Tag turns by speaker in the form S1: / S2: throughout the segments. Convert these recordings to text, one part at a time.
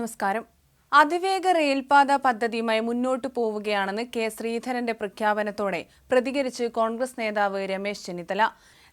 S1: നമസ്കാരം. അതിവേഗ റെയിൽപാത പദ്ധതിയുമായി മുന്നോട്ടു പോവുകയാണെന്ന് കെ ശ്രീധരന്റെ പ്രഖ്യാപനത്തോടെ പ്രതികരിച്ച് കോൺഗ്രസ് നേതാവ് രമേശ് ചെന്നിത്തല.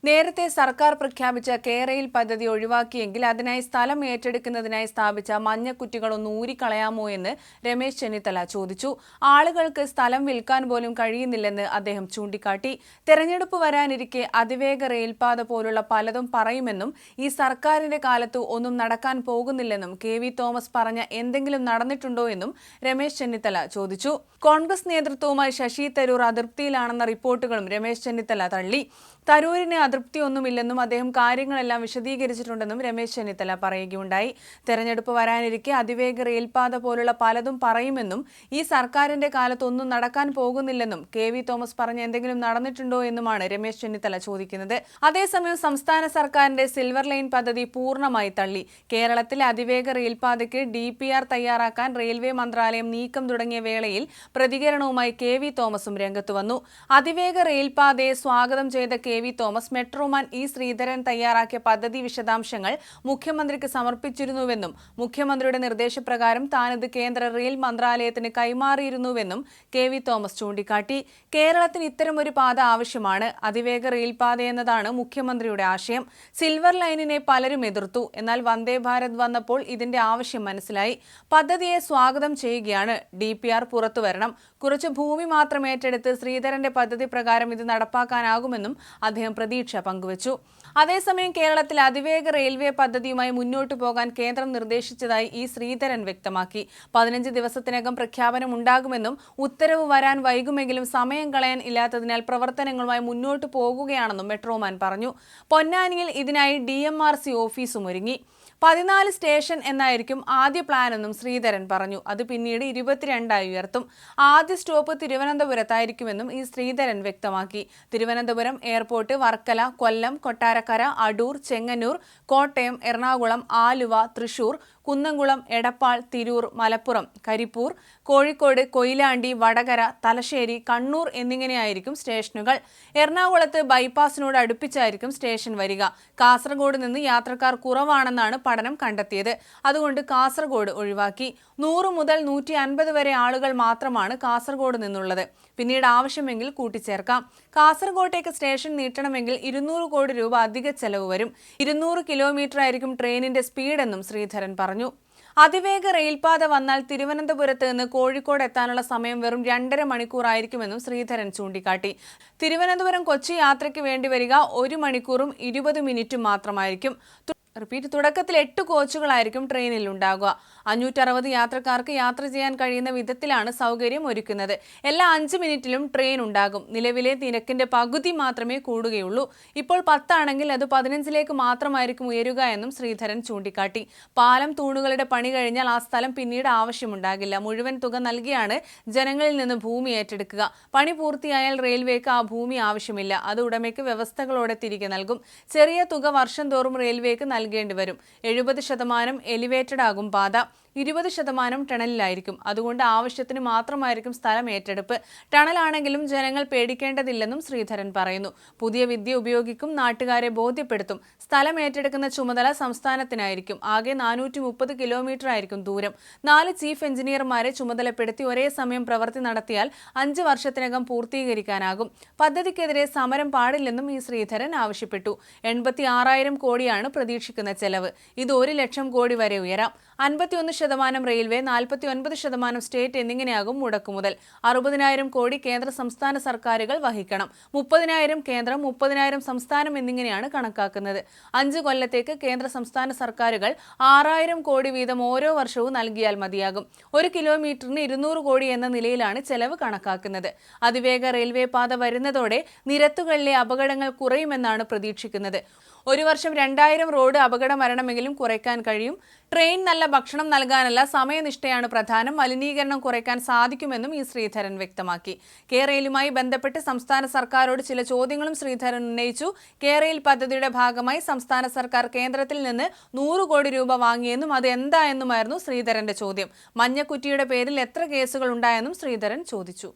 S1: നേരത്തെ സർക്കാർ പ്രഖ്യാപിച്ച കേരയിൽ പദ്ധതി ഒഴിവാക്കിയെങ്കിൽ അതിനായി സ്ഥലം ഏറ്റെടുക്കുന്നതിനായി സ്ഥാപിച്ച മഞ്ഞക്കുറ്റികളൊന്ന് ഊരിക്കളയാമോ എന്ന് രമേശ് ചെന്നിത്തല ചോദിച്ചു. ആളുകൾക്ക് സ്ഥലം വിൽക്കാൻ പോലും കഴിയുന്നില്ലെന്ന് അദ്ദേഹം ചൂണ്ടിക്കാട്ടി. തെരഞ്ഞെടുപ്പ് വരാനിരിക്കെ അതിവേഗ റെയിൽപാത പോലുള്ള പലതും പറയുമെന്നും ഈ സർക്കാരിന്റെ കാലത്ത് ഒന്നും നടക്കാൻ പോകുന്നില്ലെന്നും കെ വി തോമസ് പറഞ്ഞ എന്തെങ്കിലും നടന്നിട്ടുണ്ടോ എന്നും രമേശ് ചെന്നിത്തല ചോദിച്ചു. കോൺഗ്രസ് നേതൃത്വവുമായി ശശി തരൂർ അതൃപ്തിയിലാണെന്ന റിപ്പോർട്ടുകളും രമേശ് ചെന്നിത്തല തള്ളി. തരൂരിന് അതൃപ്തിയൊന്നുമില്ലെന്നും അദ്ദേഹം കാര്യങ്ങളെല്ലാം വിശദീകരിച്ചിട്ടുണ്ടെന്നും രമേശ് ചെന്നിത്തല പറയുകയുണ്ടായി. തെരഞ്ഞെടുപ്പ് വരാനിരിക്കെ അതിവേഗ റെയിൽപാത പോലുള്ള പലതും പറയുമെന്നും ഈ സർക്കാരിന്റെ കാലത്തൊന്നും നടക്കാൻ പോകുന്നില്ലെന്നും കെ വി തോമസ് പറഞ്ഞ എന്തെങ്കിലും നടന്നിട്ടുണ്ടോ എന്നുമാണ് രമേശ് ചെന്നിത്തല ചോദിക്കുന്നത്. അതേസമയം സംസ്ഥാന സർക്കാരിന്റെ സിൽവർ ലൈൻ പദ്ധതി പൂർണമായി തള്ളി. കേരളത്തിലെ അതിവേഗ റെയിൽപാതയ്ക്ക് ഡി പി ആർ തയ്യാറാക്കാൻ റെയിൽവേ മന്ത്രാലയം നീക്കം തുടങ്ങിയ വേളയിൽ പ്രതികരണവുമായി കെ വി തോമസും രംഗത്തുവന്നു അതിവേഗ റെയിൽപാതയെ സ്വാഗതം ചെയ്ത K V Thomas metro man E Sreedharan തയ്യാറാക്കിയ പദ്ധതി വിശദാംശങ്ങൾ മുഖ്യമന്ത്രിക്ക് സമർപ്പിച്ചിരുന്നുവെന്നും മുഖ്യമന്ത്രിയുടെ നിർദ്ദേശപ്രകാരം താനത് കേന്ദ്ര റെയിൽ മന്ത്രാലയത്തിന് കൈമാറിയിരുന്നുവെന്നും കെ വി തോമസ് ചൂണ്ടിക്കാട്ടി. കേരളത്തിന് ഇത്തരമൊരു പാത ആവശ്യമാണ്. അതിവേഗ റെയിൽപാത എന്നതാണ് മുഖ്യമന്ത്രിയുടെ ആശയം. സിൽവർ ലൈനിനെ പലരും എതിർത്തു. എന്നാൽ വന്ദേ ഭാരത് വന്നപ്പോൾ ഇതിന്റെ ആവശ്യം മനസ്സിലായി. പദ്ധതിയെ സ്വാഗതം ചെയ്യുകയാണ് ഡി പി ആർ പുറത്തുവരണം കുറച്ച് ഭൂമി മാത്രം ഏറ്റെടുത്ത് ശ്രീധരന്റെ പദ്ധതി പ്രകാരം ഇത് നടപ്പാക്കാനാകുമെന്നും അദ്ദേഹം പ്രതീക്ഷ പങ്കുവച്ചു. അതേസമയം കേരളത്തിൽ അതിവേഗ റെയിൽവേ പദ്ധതിയുമായി മുന്നോട്ടു പോകാൻ കേന്ദ്രം നിർദ്ദേശിച്ചതായി ഇ ശ്രീധരൻ വ്യക്തമാക്കി. പതിനഞ്ച് ദിവസത്തിനകം പ്രഖ്യാപനം ഉണ്ടാകുമെന്നും ഉത്തരവ് വരാൻ വൈകുമെങ്കിലും സമയം കളയാൻ ഇല്ലാത്തതിനാൽ പ്രവർത്തനങ്ങളുമായി മുന്നോട്ടു പോകുകയാണെന്നും മെട്രോമാൻ പറഞ്ഞു. പൊന്നാനിയിൽ ഇതിനായി ഡി എം ആർ സി ഓഫീസും ഒരുങ്ങി. പതിനാല് സ്റ്റേഷൻ എന്നായിരിക്കും ആദ്യ പ്ലാനെന്നും ശ്രീധരൻ പറഞ്ഞു. അത് പിന്നീട് ഇരുപത്തിരണ്ടായി ഉയർത്തും. ആദ്യ സ്റ്റോപ്പ് തിരുവനന്തപുരത്തായിരിക്കുമെന്നും ഈ ശ്രീധരൻ വ്യക്തമാക്കി. തിരുവനന്തപുരം എയർപോർട്ട് വർക്കല കൊല്ലം കൊട്ടാരക്കര അടൂർ ചെങ്ങന്നൂർ കോട്ടയം എറണാകുളം ആലുവ തൃശൂർ കുന്നംകുളം എടപ്പാൾ തിരൂർ മലപ്പുറം കരിപ്പൂർ കോഴിക്കോട് കൊയിലാണ്ടി വടകര തലശ്ശേരി കണ്ണൂർ എന്നിങ്ങനെയായിരിക്കും സ്റ്റേഷനുകൾ. എറണാകുളത്ത് ബൈപ്പാസിനോട് അടുപ്പിച്ചായിരിക്കും സ്റ്റേഷൻ വരിക. കാസർഗോഡ് നിന്ന് യാത്രക്കാർ കുറവാണെന്നാണ് പഠനം കണ്ടെത്തിയത്. അതുകൊണ്ട് കാസർഗോഡ് ഒഴിവാക്കി. നൂറ് മുതൽ നൂറ്റി അൻപത് വരെ ആളുകൾ മാത്രമാണ് കാസർഗോഡ് നിന്നുള്ളത്. പിന്നീട് ആവശ്യമെങ്കിൽ കൂട്ടിച്ചേർക്കാം. കാസർഗോട്ടേക്ക് സ്റ്റേഷൻ നീട്ടണമെങ്കിൽ ഇരുന്നൂറ് കോടി രൂപ അധിക ചെലവ് വരും. ഇരുന്നൂറ് കിലോമീറ്റർ ആയിരിക്കും ട്രെയിനിന്റെ സ്പീഡെന്നും ശ്രീധരൻ പറഞ്ഞു. അതിവേഗ റെയിൽപാത വന്നാൽ തിരുവനന്തപുരത്ത് നിന്ന് കോഴിക്കോട് എത്താനുള്ള സമയം വെറും രണ്ടര മണിക്കൂറായിരിക്കുമെന്നും ശ്രീധരൻ ചൂണ്ടിക്കാട്ടി. തിരുവനന്തപുരം കൊച്ചി യാത്രയ്ക്ക് വേണ്ടി വരിക ഒരു മണിക്കൂറും ഇരുപത് മിനിറ്റും മാത്രമായിരിക്കും. റിപ്പീറ്റ്. തുടക്കത്തിൽ എട്ട് കോച്ചുകളായിരിക്കും ട്രെയിനിൽ ഉണ്ടാകുക അഞ്ഞൂറ്ററുപത് യാത്രക്കാർക്ക് യാത്ര ചെയ്യാൻ കഴിയുന്ന വിധത്തിലാണ് സൗകര്യം ഒരുക്കുന്നത്. എല്ലാ അഞ്ച് മിനിറ്റിലും ട്രെയിൻ ഉണ്ടാകും. നിലവിലെ നിരക്കിന്റെ പകുതി മാത്രമേ കൂടുകയുള്ളൂ. ഇപ്പോൾ പത്താണെങ്കിൽ അത് പതിനഞ്ചിലേക്ക് മാത്രമായിരിക്കും ഉയരുക എന്നും ശ്രീധരൻ ചൂണ്ടിക്കാട്ടി. പാലം തൂണുകളുടെ പണി കഴിഞ്ഞാൽ ആ സ്ഥലം പിന്നീട് ആവശ്യമുണ്ടാകില്ല. മുഴുവൻ തുക നൽകിയാണ് ജനങ്ങളിൽ നിന്ന് ഭൂമി ഏറ്റെടുക്കുക. പണി പൂർത്തിയായാൽ റെയിൽവേക്ക് ആ ഭൂമി ആവശ്യമില്ല. അത് ഉടമയ്ക്ക് വ്യവസ്ഥകളോടെ തിരികെ നൽകും. ചെറിയ തുക വർഷം തോറും റെയിൽവേക്ക് നൽകേണ്ടി വരും എഴുപത് ശതമാനം എലിവേറ്റഡ് ആകും പാത. ഇരുപത് ശതമാനം ടണലിലായിരിക്കും. അതുകൊണ്ട് ആവശ്യത്തിന് മാത്രമായിരിക്കും സ്ഥലം ഏറ്റെടുപ്പ്. ടണലാണെങ്കിലും ജനങ്ങൾ പേടിക്കേണ്ടതില്ലെന്നും ശ്രീധരൻ പറയുന്നു. പുതിയ വിദ്യ ഉപയോഗിക്കും നാട്ടുകാരെ ബോധ്യപ്പെടുത്തും. സ്ഥലം ഏറ്റെടുക്കുന്ന ചുമതല സംസ്ഥാനത്തിനായിരിക്കും. ആകെ നാനൂറ്റി മുപ്പത് കിലോമീറ്റർ ആയിരിക്കും ദൂരം. നാല് ചീഫ് എഞ്ചിനീയർമാരെ ചുമതലപ്പെടുത്തി ഒരേ സമയം പ്രവൃത്തി നടത്തിയാൽ അഞ്ച് വർഷത്തിനകം പൂർത്തീകരിക്കാനാകും. പദ്ധതിക്കെതിരെ സമരം പാടില്ലെന്നും ഈ ശ്രീധരൻ ആവശ്യപ്പെട്ടു. എൺപത്തി ആറായിരം കോടിയാണ് പ്രതീക്ഷിക്കുന്ന ചെലവ്. ഇത് ഒരു ലക്ഷം കോടി വരെ ഉയരാം. അൻപത്തിയൊന്ന് ശതമാനം റെയിൽവേ നാൽപ്പത്തി ഒൻപത് ശതമാനം സ്റ്റേറ്റ് എന്നിങ്ങനെയാകും മുടക്കുമുതൽ. അറുപതിനായിരം കോടി കേന്ദ്ര സംസ്ഥാന സർക്കാരുകൾ വഹിക്കണം. മുപ്പതിനായിരം കേന്ദ്രം മുപ്പതിനായിരം സംസ്ഥാനം എന്നിങ്ങനെയാണ് കണക്കാക്കുന്നത്. അഞ്ച് കൊല്ലത്തേക്ക് കേന്ദ്ര സംസ്ഥാന സർക്കാരുകൾ ആറായിരം കോടി വീതം ഓരോ വർഷവും നൽകിയാൽ മതിയാകും. ഒരു കിലോമീറ്ററിന് ഇരുന്നൂറ് കോടി എന്ന നിലയിലാണ് ചെലവ് കണക്കാക്കുന്നത്. അതിവേഗ റെയിൽവേ പാത വരുന്നതോടെ നിരത്തുകളിലെ അപകടങ്ങൾ കുറയുമെന്നാണ് പ്രതീക്ഷിക്കുന്നത്. ഒരു വർഷം രണ്ടായിരം റോഡ് അപകട മരണമെങ്കിലും കുറയ്ക്കാൻ കഴിയും. ട്രെയിൻ നല്ല ഭക്ഷണം നൽകാനല്ല സമയനിഷ്ഠയാണ് പ്രധാനം. മലിനീകരണം കുറയ്ക്കാൻ സാധിക്കുമെന്നും ഈ ശ്രീധരൻ വ്യക്തമാക്കി. കേരളയുമായി ബന്ധപ്പെട്ട് സംസ്ഥാന സർക്കാരോട് ചില ചോദ്യങ്ങളും ശ്രീധരൻ ഉന്നയിച്ചു. കേരയിൽ പദ്ധതിയുടെ ഭാഗമായി സംസ്ഥാന സർക്കാർ കേന്ദ്രത്തിൽ നിന്ന് നൂറ് കോടി രൂപ വാങ്ങിയെന്നും അത് എന്താ എന്നുമായിരുന്നു ശ്രീധരന്റെ ചോദ്യം. മഞ്ഞക്കുറ്റിയുടെ പേരിൽ എത്ര കേസുകൾ ഉണ്ടായെന്നും ശ്രീധരൻ ചോദിച്ചു.